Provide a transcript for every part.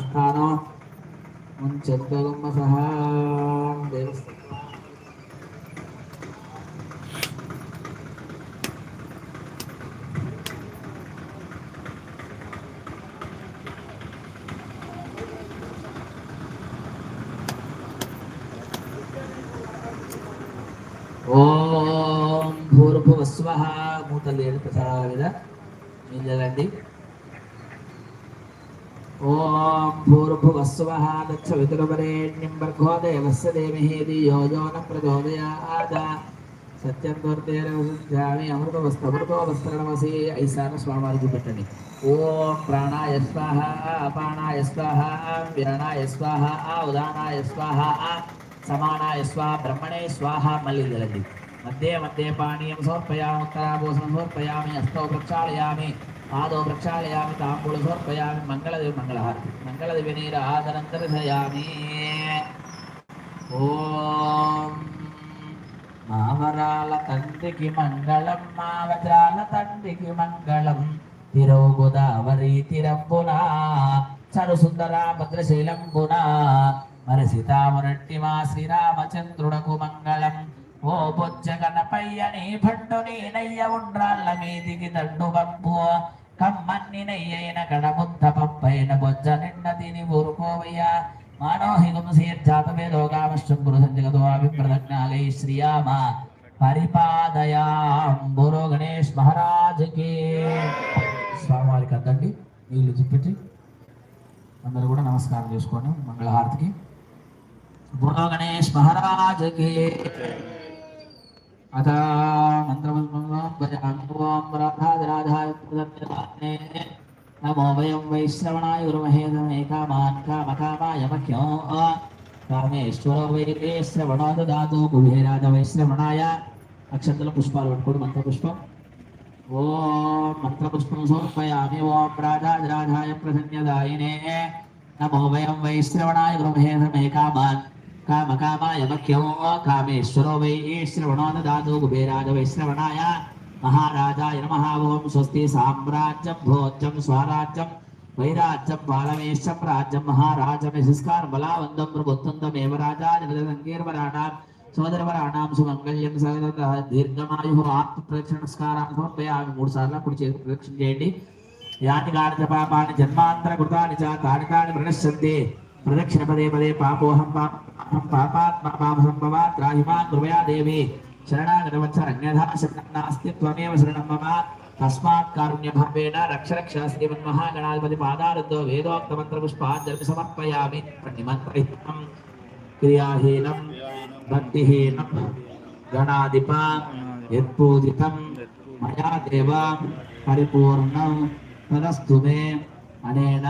స్థానం ముంచెత్తగమ్మ సహా దేవస్థానం ఓం భూర్భువస్వ మూతలేడు ప్రసాద నిలదండి ఓం భూర్భువస్వ దచ్చ విదురవరేణ్యం భర్గో దేవస్య దేమహేది యో యో న ప్రచోదయాద సత్యం దూర్తేరవసుధ్యామి అమృతవస్త అమృతోవస్త్రణమసి ఐశాన స్వామివారికి పెట్టండి ఓం ప్రాణాయ స్వాహ అపానాయ స్వాహ విరణాయ స్వాహ ఉదానాయ స్వాహ సమానాయ స్వాహ బ్రహ్మణే స్వాహ మళ్ళీ నిలదండి మధ్య మధ్య పానీయం సమర్పయామి ఉత్తరాభూషణం సమర్పయామి హస్తౌ ప్రక్షాళయామి పాదో ప్రక్షాళయామి తాంబూల సమర్పయామి మంగళదేవి మంగళహారతి మంగళదేవి నీర ఆదరంతర్శయామి ఓం మావరాల తండ్రికి మంగళం మా వజ్రాల తండ్రికి మంగళం తిరో గోదావరి తిరంబున చరు సుందర భద్రశీలంబున మరి సీతామరట్టి మా శ్రీరామచంద్రుడకు మంగళం ఓ బొజ్జ గణపయ్యని భట్టుని నయ్య ఉండ్రాళ్ళ మీదికి దండు పంపు కమ్మన్ని నయ్యైన కడముద్ద పంపైన బొజ్జ నిండ తిని ఊరుకోవయ్యా. మానోహిగం శీర్జాత వేదోగామశ్చంపురు సంజగతో అభిప్రదజ్ఞాలై శ్రీయామ పరిపాదయాం గణేష్ మహారాజుకి. స్వామివారికి అద్దండి వీళ్ళు చూపెట్టి అందరూ కూడా నమస్కారం చేసుకోండి మంగళహారతికి. బుర్ర గణేష్ మహారాజుకి. అథ మంత్రముద్రాధాయ నమో వయం వైశ్రవణాయ గురుమహేదమే కామాన్ కామకామాయ మఖ్యో కామేశ్వర వైరే శ్రవణో కుబేరాజ వైశ్రవణాయ అక్షంతల పుష్పాలు పట్టుకోడు మంత్ర పుష్పం ఓం మంత్రపుష్పం సమర్పయామి ఓం రాజాధిరాజాయ ప్రసన్యదాయినే నమో వయం వైశ్రవణాయ గృహేధమే కామాన్ కామకామాయ మఖ్యో కామేశ్వరో వై శ్రవణో దాతు కుబేరాజ వైశ్రవణాయ మహారాజాయ నమః ఓం స్వస్తి సామ్రాజ్యం భోజ్యం స్వరాజ్యం వైరాజ్యం బాలమేశం రాజ్యం మహారాజం యశస్కార్ బలావందం ప్రభుత్వందమేవ రాజా జగదంగీర్వరాణాం సోదరవరాణాం సుమంగళ్యం సగద దీర్ఘమాయు ఆత్మ ప్రదక్షిణస్కారాన్ని సమర్పయామి మూడు సార్లు అప్పుడు చేతి ప్రదక్షిణ చేయండి। యాని గాని పాపాన్ని జన్మాంతర కృతాన్ని చ తాని తాని ప్రణశ్యంతి ప్రదక్షిణ పదే పదే పాపోహం పాప పాపాత్మ పాప సంభవా కృపయా దేవి శరణాగతవత్సరన్యథా శరణం నాస్తి త్వమేవ శరణం మమ తస్మాత్ కారుణ్యభావేన రక్ష రక్ష శ్రీమన్మహాగణాధిపతి పాదారుద్దో వేదోక్త మంత్రపుష్పాంజలి సమర్పయామి మంత్రహితం క్రియాహీనం భక్తిహీనం గణాధిప యత్పూజితం మయా దేవ పరిపూర్ణం తదస్తు మే అనేన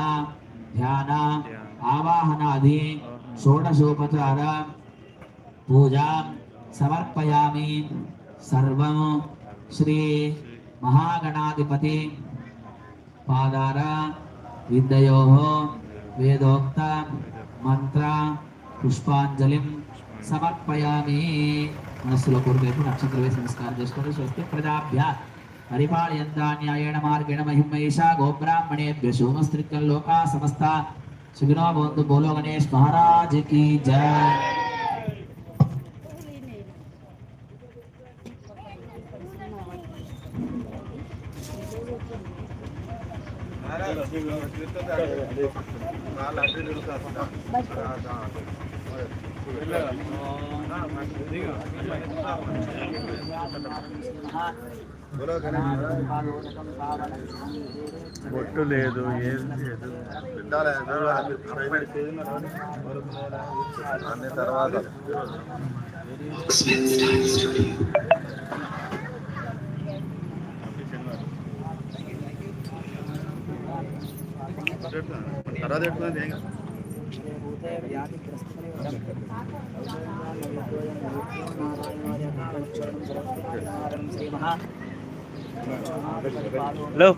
ధ్యాన ఆవాహనాది షోడశోపచార పూజా సమర్పయామి సర్వం శ్రీ మహాగణాధిపతి పాదార విద్యయో వేదోక్త మంత్ర పుష్పాంజలిం సమర్పయామి మనస్సులో కోరుకు నక్షత్ర వేసి నమస్కారం చేసుకోండి. స్వస్తి ప్రజాభ్య పరిపాలయంతాన్యాయేణ మార్గేణ మహిమేషా గోబ్రాహ్మణేభ్య శోమస్త్రికల్ లోకా సమస్త सुगना बोलो गणेश महाराज की जय। हाँ। బొట్టు లేదు ఏం లేదు. అన్ని తర్వాత. తర్వాత ఎట్టుకున్నది ఏం కాదు. Hello?